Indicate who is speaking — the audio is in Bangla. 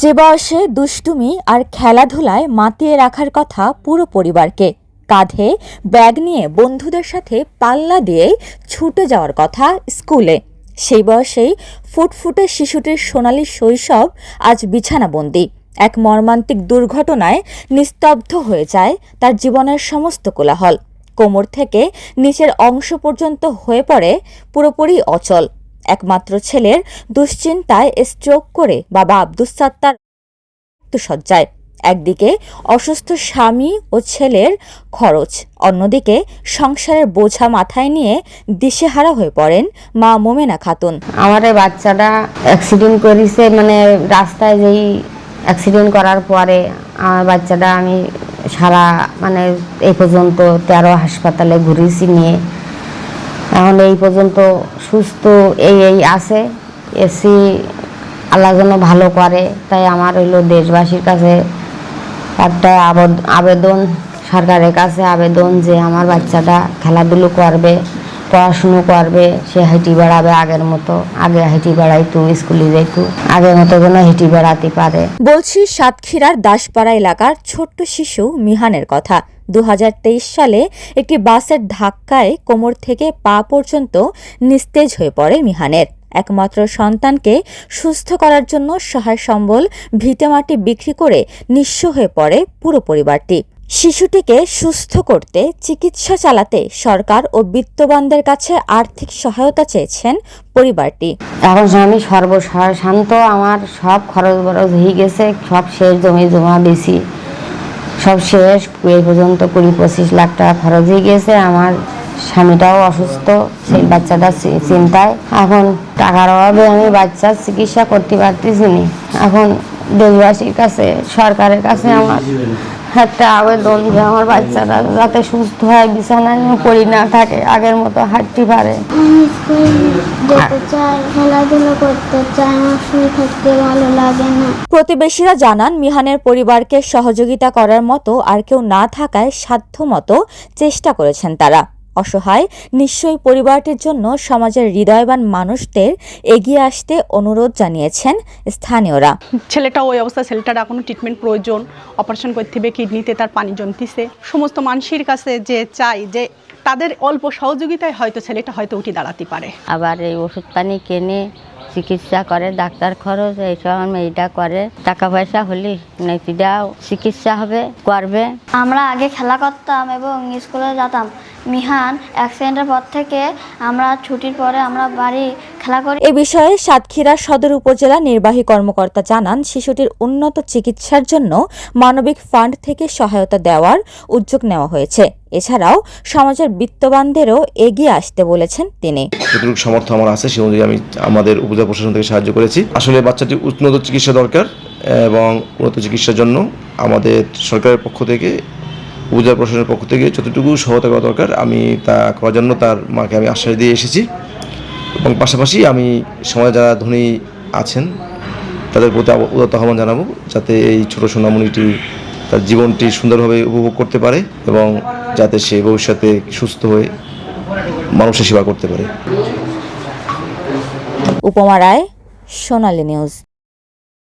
Speaker 1: যে বয়সে দুষ্টুমি আর খেলাধুলায় মাতিয়ে রাখার কথা পুরো পরিবারকে। কাঁধে ব্যাগ নিয়ে বন্ধুদের সাথে পাল্লা দিয়ে ছুটে যাওয়ার কথা স্কুলে। সেই বয়সেই ফুটফুটে শিশুটির সোনালি শৈশব আজ বিছানাবন্দি। এক মর্মান্তিক দুর্ঘটনায় নিস্তব্ধ হয়ে যায় তার জীবনের সমস্ত কোলাহল। কোমর থেকে নিচের অংশ পর্যন্ত হয়ে পড়ে পুরোপুরি অচল। একমাত্র ছেলের দুশ্চিন্তায় স্ট্রোক করে বাবা আব্দুস সাত্তার মৃত্যুসজ্জায়। একদিকে অসুস্থ স্বামী ও ছেলের খরচ, অন্যদিকে সংসারের বোঝা মাথায় নিয়ে দিশেহারা হয়ে পড়েন মা মোমেনা খাতুন।
Speaker 2: আমার বাচ্চাটা অ্যাক্সিডেন্ট করেছে মানে রাস্তায় যেই অ্যাক্সিডেন্ট করার পরে আমার বাচ্চাটা আমি সারা মানে এই পর্যন্ত তেরো হাসপাতালে ঘুরেছি নিয়ে। এখন এই পর্যন্ত সুস্থ, এই এই আছে। এসি আল্লাহ যেন ভালো করে। তাই আমার হইল দেশবাসীর কাছে একটা আবদ- আবেদন, সরকারের কাছে আবেদন যে আমার বাচ্চাটা খেলাধুলো করবে, পড়াশুনো করবে, সে হেঁটি বেড়াবে আগের মতো। আগে হেঁটি বেড়াইতো, স্কুলে যাইতো, আগের মতো যেন হেঁটি বেড়াতে পারে।
Speaker 1: বলছি সাতক্ষীরার দাসপাড়া এলাকার ছোট্ট শিশু মিহানের কথা। দু হাজার তেইশ সালে একটি বাসের ধাক্কায় কোমর থেকে পা পর্যন্ত নিস্তেজ হয়ে পড়ে মিহানের। একমাত্র সন্তানকে সুস্থ করার জন্য সহায় সম্বল ভিটেমাটি বিক্রি করে নিঃস্ব হয়ে পড়ে পুরো পরিবারটি। শিশুটিকে সুস্থ করতে, চিকিৎসা চালাতে সরকার ও বিত্তবানদের কাছে আর্থিক সহায়তা চেয়েছেন পরিবারটি।
Speaker 2: এখন আমি সর্বশান্ত আমার সব খরচ বরচ হয়ে গেছে, সব শেষ জমি জমা বেশি সব শেষ। এই পর্যন্ত কুড়ি পঁচিশ লাখ টাকা খরচ হয়ে গেছে। আমার স্বামীটাও অসুস্থ, সেই বাচ্চাটা চিন্তায়। এখন টাকার অভাবে আমি বাচ্চার চিকিৎসা করতে পারতেছি না। এখন দেশবাসীর কাছে, সরকারের কাছে আমার একটা আবেদন যে আমার বাচ্চারা যাতে সুস্থ হয়, বিছানায় পড়ি না থাকে, আগের মতো হাঁটতে পারে।
Speaker 1: প্রতিবেশীরা জানান, মিহানের পরিবারকে সহযোগিতা করার মতো আর কেউ না থাকায় সাধ্য মতো চেষ্টা করেছেন তারা। অসহায় নিশ্চয়ই পরিবারটির জন্য সমাজের হৃদয়বান মানুষদের এগিয়ে আসতে অনুরোধ জানিয়েছেন স্থানীয়রা।
Speaker 3: ছেলেটা ওই অবস্থা ছেলেটার এখনও ট্রিটমেন্ট প্রয়োজন অপারেশন করতে হবে কিডনিতে তার পানি জমতিছে। সমস্ত মানুষের কাছে যে চাই যে তাদের অল্প সহযোগিতায় হয়তো ছেলেটা হয়তো উঠে দাঁড়াতে পারে।
Speaker 2: আবার এই ওষুধ পানি কেনে চিকিৎসা করে ডাক্তার খরচ এইসব এইটা করে। টাকা পয়সা হলে নেতিটাও চিকিৎসা হবে করবে।
Speaker 4: আমরা আগে খেলা করতাম এবং স্কুলে যেতাম। মিহান অ্যাক্সিডেন্টের পর থেকে আমরা ছুটির পরে আমরা বাড়ি খেলা করি।
Speaker 1: এ বিষয়ে সাতক্ষীরা সদর উপজেলা নির্বাহী কর্মকর্তা জানান শিশুটির উন্নত চিকিৎসার জন্য মানবিক ফান্ড থেকে সহায়তা দেওয়ার উদ্যোগ নেওয়া হয়েছে। এছাড়াও সমাজের বিত্তবানদেরও এগিয়ে আসতে বলেছেন তিনি।
Speaker 5: যতটুকু সামর্থ্য আমার আছে সে অনুযায়ী আমি আমাদের উপজেলা প্রশাসন থেকে সাহায্য করেছি। আসলে বাচ্চাটি উন্নত চিকিৎসা দরকার এবং উন্নত চিকিৎসার জন্য আমাদের সরকারের পক্ষ থেকে উপজেলা প্রশাসনের পক্ষ থেকে যতটুকু সহায়তা করা দরকার, আমি তা করার জন্য তার মাকে আমি আশ্বাস দিয়ে এসেছি। এবং পাশাপাশি আমি সমাজে যারা ধনী আছেন, তাদের প্রতি উদাত্ত আহ্বান জানাব যাতে এই ছোট সোনামণিটি তার জীবনটি সুন্দরভাবে উপভোগ করতে পারে এবং যাতে সে ভবিষ্যতে সুস্থ হয়ে মানুষের সেবা করতে পারে।
Speaker 1: উপমা রায়, সোনালী নিউজ।